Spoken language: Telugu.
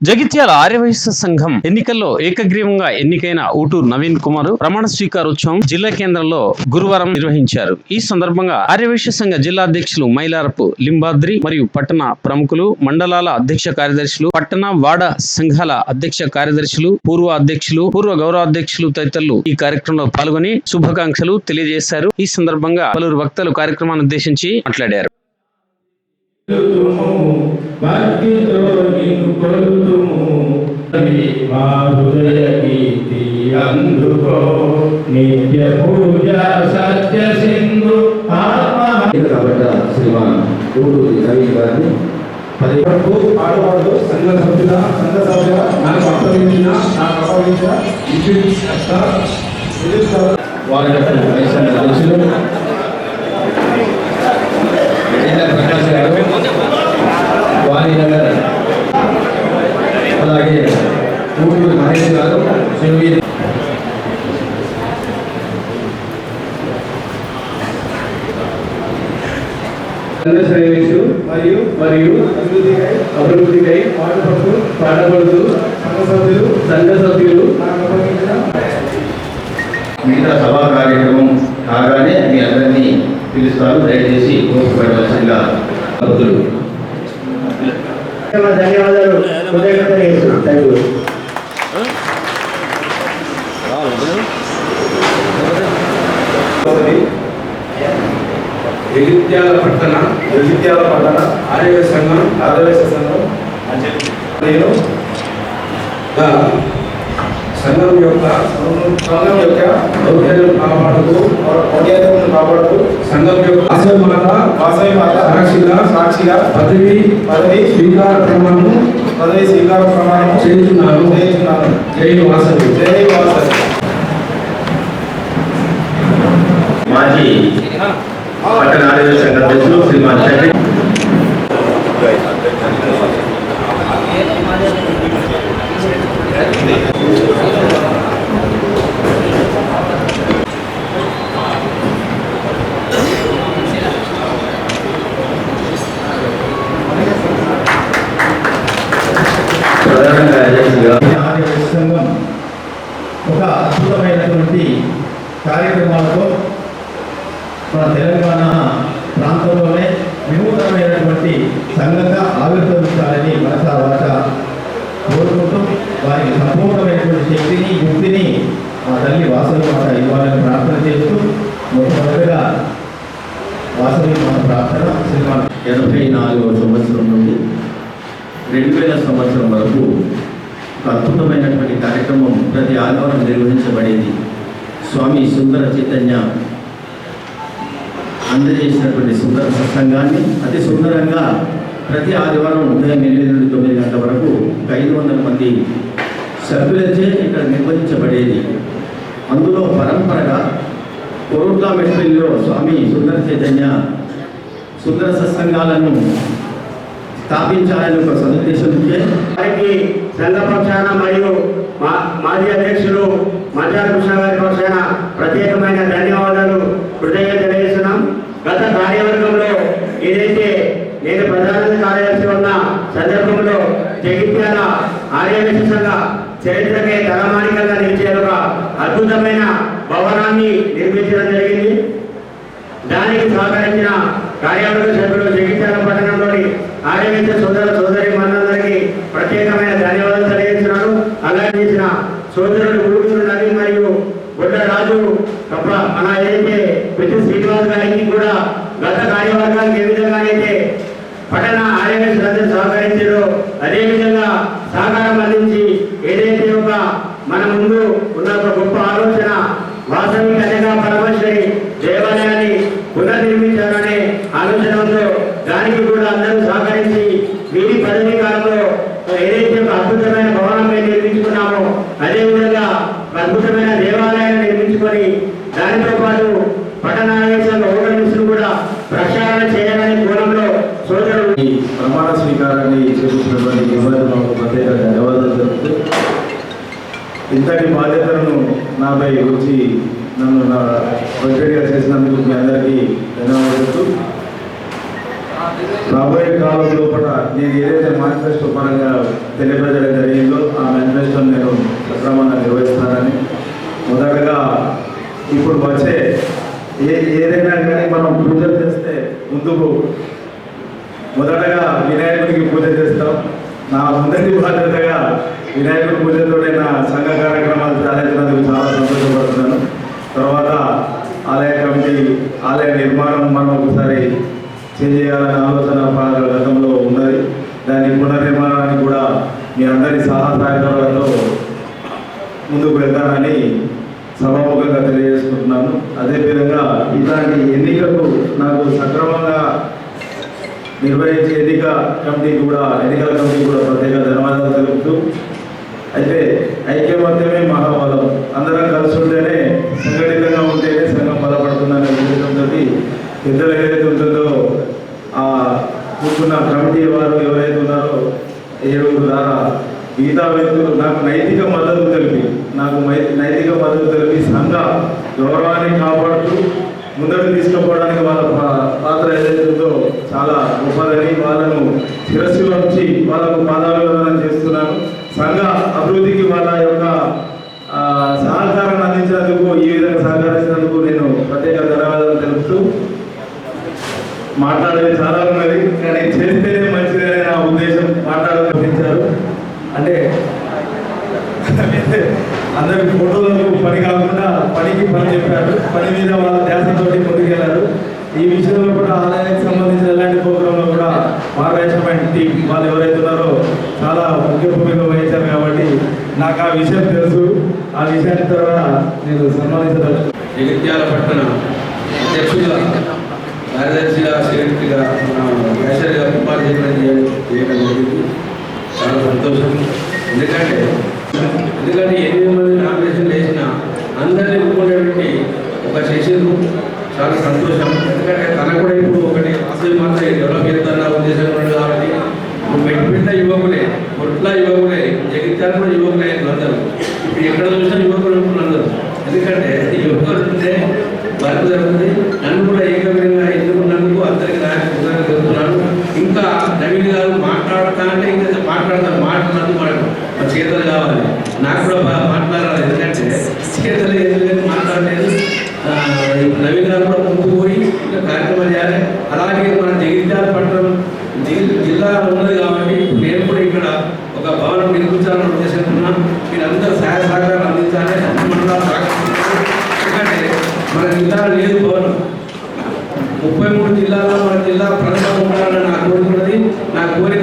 జగిత్యాల ఆర్యవైశ్య సంఘం ఎన్నికల్లో ఏకగ్రీవంగా ఎన్నికైన ఊటూరు నవీన్ కుమార్ ప్రమాణ స్వీకారోత్సవం జిల్లా కేంద్రంలో గురువారం నిర్వహించారు. ఈ సందర్భంగా ఆర్యవైశ్య సంఘ జిల్లా అధ్యక్షులు మైలారపు లింబాద్రి మరియు పట్టణ ప్రముఖులు మండలాల అధ్యక్ష కార్యదర్శులు పట్టణ వాడ సంఘాల అధ్యక్ష కార్యదర్శులు పూర్వ అధ్యక్షులు పూర్వ గౌరవ అధ్యక్షులు తదితరులు ఈ కార్యక్రమంలో పాల్గొని శుభాకాంక్షలు తెలియజేశారు. ఈ సందర్భంగా పలువురు వక్తలు కార్యక్రమాన్ని ఉద్దేశించి మాట్లాడారు. భక్తితో నిన్ను కొలుతుము మా హృదయ గీతి అందుకో. నిత్య పూజ సత్య సింధు కాబట్టి శ్రీమాన్ ఊటూరి రవి గారిని పది వరకు ఆడవాళ్ళు సంఘ సభ్యుల సంఘ సభ్యుల నాకు అప్పగించిన నాకు అప్పగించిన వారి యొక్క అధ్యక్షులు జిల్లా ప్రకాష్ గారు వారి అలాగే ఊటూరి మహేష్ గారు శివగిరి శ్రేయస్సు మరియు మరియు అభివృద్ధికై అభివృద్ధికై పాటుపడుతూ పాటుపడుతూ సంఘ సభ్యులు సంఘ సభ్యులు మిగతా సభా కార్యక్రమం కాగానే మీ అందరినీ పిలుస్తారు దయచేసి కోర్టు పెట్టవలసిందిగా ధన్యవాదాలు. కృతజ్ఞతలు చేస్తున్నాం థ్యాంక్ యూ జగిత్యాల పట్టణ జగిత్యాల పట్టణ ఆర్య సంఘం ఆర్యవేశ సంఘం నేను సంఘం యొక్క సంఘం యొక్క సౌకర్యం కాపాడుతూ కాపాడుతూ సంఘం యొక్క వాసవి మాత వాసవి మాత సాక్షిగా సాక్షిగా పదవి పదవి స్వీకార ప్రమాణము పదవి స్వీకార ప్రమాణము చేస్తున్నాను చేస్తున్నాను జై వాసవి. జై వాసవి. మాజీ పట్టణ ఆరోగ్య సంఘ అధ్యక్షులు శ్రీమాన్ చక్రి ప్రధానంగా అధ్యక్షులుగా ఆర్య సంఘం ఒక అద్భుతమైనటువంటి కార్యక్రమాలతో మన తెలంగాణ ప్రాంతంలోనే వినూతనమైనటువంటి సంఘంగా ఆవిర్భవించాలని మనసా వాచ కోరుకుంటూ వారికి సంపూర్ణమైనటువంటి శక్తిని యుక్తిని ఆ తల్లి వాసవి మాట ఇవ్వాలని ప్రార్థన చేస్తూ మొట్టమొదటిగా వాసవి మాట ప్రార్థన సినిమా ఎనభై నాలుగవ సంవత్సరం నుండి రెండు వేల సంవత్సరం వరకు అద్భుతమైనటువంటి కార్యక్రమం ప్రతి ఆదివారం నిర్వహించబడేది. స్వామి సుందర చైతన్య అందజేసినటువంటి సుందర సత్సంగాన్ని అతి సుందరంగా ప్రతి ఆదివారం ఉదయం ఎనిమిది నుండి తొమ్మిది గంటల వరకు ఒక ఐదు వందల మంది సభ్యులచే ఇక్కడ నిర్వహించబడేది. అందులో పరంపరగా కోరుట్లా మెట్పల్లిలో స్వామి సుందర చైతన్య సుందర సత్సంగాలను స్థాపించాలని ఒక సదుద్దేశం వారికి సంఘ పక్షాన మరియు మా- మాజీ అధ్యక్షులు మజార్ కృష్ణ గారి ప్రత్యేకమైన ధన్యవాదాలు. హృదయ తెలియజేస్తున్నాం. గత కార్యవర్గంలో ఏదైతే నేను ప్రధాన కార్యదర్శి ఉన్న సందర్భంలో జగిత్యాల ఆర్యవేశ సంఘ చరిత్రకే తలమానికంగా నిలిచే ఒక అద్భుతమైన భవనాన్ని నిర్మించడం జరిగింది. దానికి సహకరించిన కార్యవర్గ సభ్యులు జగిత్యాల పట్టణంలోని ఆర్యవేశ సోదర సోదరి మనందరికీ ప్రత్యేకమైన ధన్యవాదాలు తెలియజేస్తున్నాను అలాగే చేసిన సోదరుడు ఊటూరు నవీన్ మరియు గొడ్డ రాజు కప్ప మన ఏదైతే ప్రతి శ్రీనివాస్ గారికి కూడా గత కార్యవర్గానికి ఏ విధంగా అయితే పట్టణ ఆర్యవేశ అందరూ సహకరించారో అదే విధంగా సహకారం అందించి ఏదైతే ఒక మన ముందు ఉన్న ఒక గొప్ప ఆలోచన వాసవి కన్యగా పరమేశ్వరి దేవాలయాన్ని పునర్నిర్మించాలనే ఆలోచన ఉందో దానికి కూడా అందరూ సహకరించి వీరి పదవి కాలంలో ఏదైతే ఒక అద్భుతమైన భవనం మేము నిర్మించుకున్నామో అదే విధంగా ఒక అద్భుతమైన దేవాలయాన్ని నిర్మించుకొని దానితో పాటు పట్టణావేశంలో ఓటర్స్ కూడా ప్రక్షాళన చేయాలనే కోణంలో సోదరుడు ఈ ప్రమాణ స్వీకారాన్ని చేస్తున్నటువంటి యువతకు ప్రత్యేక ధన్యవాదాలు తెలుపుతూ ఇంతటి బాధ్యతలను నాపై వచ్చి నన్ను నా ఒంటరిగా చేసినందుకు మీ అందరికీ ధన్యవాదాలు రాబోయే కాలం లోపల నేను ఏదైతే మేనిఫెస్టో పరంగా తెలియపరచడం జరిగిందో ఆ మేనిఫెస్టోని నేను సక్రమంగా నిర్వహిస్తాను మొదటగా ఇప్పుడు వచ్చే ఏ ఏదైనా కానీ మనం పూజలు చేస్తే ముందుకు మొదటగా వినాయకుడికి పూజ చేస్తాం నా మొదటి బాధ్యతగా వినాయకుడి పూజతో నా సంఘ కార్యక్రమాలు సాధించినందుకు చాలా సంతోషపడుతున్నాను తర్వాత ఆలయ కమిటీ ఆలయ నిర్మాణం మనం ఒకసారి చేయాలనే ఆలోచన పాత గతంలో ఉన్నది దాని పునర్నిర్మాణానికి కూడా మీ అందరి సహా సహకారాలతో ముందుకు వెళ్తానని సభాముఖంగా తెలియజేసుకుంటున్నాను. అదేవిధంగా ఇలాంటి ఎన్నికలు నాకు సక్రమంగా నిర్వహించే ఎన్నిక కమిటీ కూడా ఎన్నికల కమిటీ కూడా ప్రత్యేక ధన్యవాదాలు తెలుపుతూ అయితే ఐక్యమత్యమే మహాబలం అందరం కలిసి ఉంటేనే సంఘటితంగా ఉంటేనే సంఘం బలపడుతుందనే ఉద్దేశంతో పెద్దలు ఏదైతే ఉంటుందో ఆ కూర్చున్న కమిటీ వారు ఎవరైతే ఉన్నారో ఏడుగురు ద్వారా మిగతా వ్యక్తులు నాకు నైతిక మద్దతు తెలిపి నాకు మై- నైతిక మద్దతు తెలిపి సంఘ గౌరవాన్ని కాపాడుతూ ముందడు తీసుకుపోవడానికి వాళ్ళ పాత్ర ఏదైతుందో చాలా గొప్పదని వాళ్ళను శిరస్సులో ఉంచి వాళ్ళకు పాదాభివందనం చేస్తున్నాను. సంఘ అభివృద్ధికి వాళ్ళ యొక్క ఆ, సహకారాన్ని అందించినందుకు ఈ విధంగా సహకరించినందుకు నేను ప్రత్యేక ధన్యవాదాలు తెలుపుతూ మాట్లాడేది చాలా ఉన్నది. కానీ చేస్తే మంచిదనే నా ఉద్దేశం మాట్లాడాలనిపించారు అంటే అందరి ఫోటోలకు పని కాకుండా పనికి పని చెప్పారు. పని మీద వాళ్ళ ధ్యాసతోటి ముందుకెళ్ళారు. ఈ విషయంలో కూడా ఆలయానికి సంబంధించిన ఎలాంటి ప్రోగ్రాంలో కూడా మార్గదర్శకమైన టీం వాళ్ళు ఎవరైతే ఉన్నారో చాలా ముఖ్య భూమిక వహించారు కాబట్టి నాకు ఆ విషయం తెలుసు. ఆ విషయాన్ని ద్వారా నేను సన్మానించదలుచు జగిత్యాల పట్టణ అధ్యక్షుడిగా కార్యదర్శిగా సెక్రటరీగా కేసరిగా ఉపాధ్యక్షుడిగా చేయడం జరిగింది. చాలా సంతోషం. ఎందుకంటే ఎందుకంటే ఎనిమిది మంది నామినేషన్ వేసిన అందరినీ ఒప్పుకునేటువంటి ఒక శిష్యుడు చాలా సంతోషం. ఎందుకంటే తన కూడా ఇప్పుడు ఒకటి అసలు మాత్రం డెవలప్ చేస్తున్న ఉద్దేశం ఉన్నాడు కాబట్టి పెట్టిన యువకులే ఒట్ల యువకులే జగిత్యాల కూడా యువకులే అందరూ. ఇప్పుడు ఎక్కడ చూసినా యువకులు అందరూ ఎందుకంటే యువకులు ఉంటే వర్క్ జరుగుతుంది నన్ను కూడా ఏకమైన ఎన్నుకున్నందుకు అందరికీ నాకు కృతజ్ఞతలు చెబుతున్నాను ఇంకా నవీన్ గారు మాట్లాడతా అంటే ఇంకా మాట్లాడతారు మాట్లాడినందుకు మనకు మన చేతలు కావాలి నాకు కూడా బాగా మాట్లాడాలి ఎందుకంటే చేతలు మాట్లాడలేదు నవీన్ గారు కూడా ముందుకుపోయి ఇంకా కార్యక్రమాలు చేయాలి. అలాగే మన జగిత్యాల పట్టణం జిల్లా ఉన్నది కాబట్టి నేను కూడా ఇక్కడ ఒక భవనం నిర్మించాలని ఉద్దేశిస్తున్నా మీరందరూ సహాయ సహకారం అందించాలి. ఎందుకంటే మన జిల్లాలో లేదు భవనం. ముప్పై మూడు జిల్లాల్లో మన జిల్లా ప్రజలు ఉండాలని నా కోరిక ఉన్నది. నా కోరిక